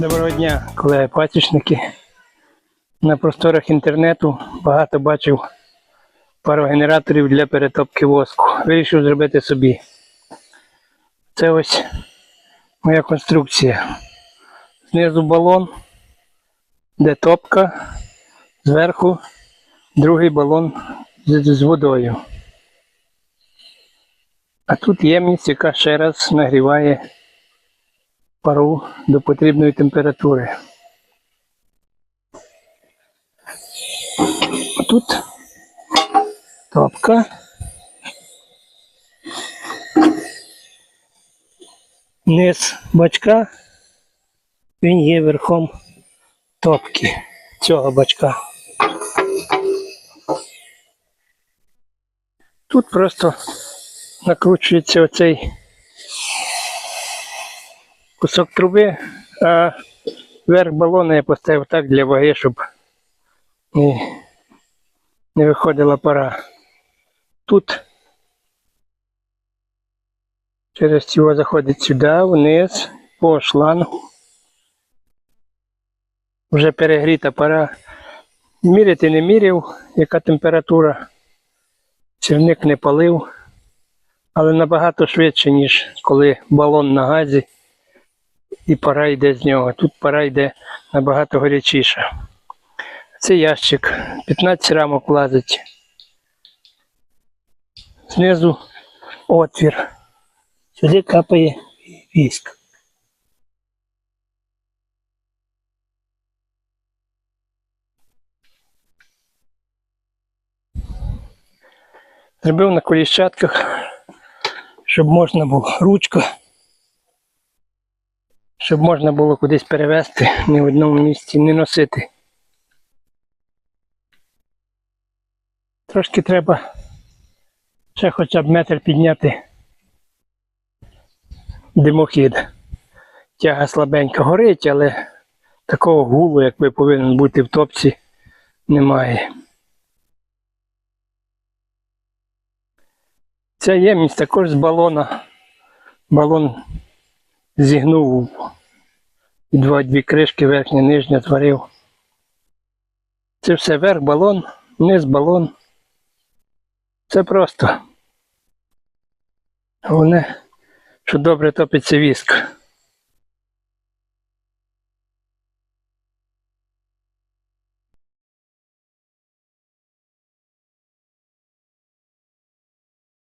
Доброго дня, колеги пасічники. На просторах інтернету багато бачив парогенераторів для перетопки воску. Вирішив зробити собі. Це ось моя конструкція. Знизу балон, де топка, зверху другий балон з, з водою. А тут ємність, яка ще раз нагріває пару до потрібної температури. Тут топка. Низ бачка, він є верхом топки цього бачка. Тут просто накручується оцей кусок труби, а верх балона я поставив так для ваги, щоб не, виходила пара. Тут через цього заходить сюди, вниз, по шлангу. Вже перегріта пара. Міряти не міряв, яка температура. Сірник не палив, але набагато швидше, ніж коли балон на газі і пара йде з нього. Тут пара йде набагато гарячіша. Це ящик, 15 рамок влазить. Знизу отвір. Сюди капає віск. Зробив на коліщатках, щоб можна було ручка щоб можна було кудись перевезти, ні в одному місці не носити. Трошки треба ще хоча б метр підняти димохід. Тяга слабенько горить, але такого гулу, як би повинен бути в топці, немає. Ця ємність також з балона. Балон зігнув і два дві кришки верхня, нижня творив. Це все верх балон, низ балон. Це просто. Головне, що добре топиться віск.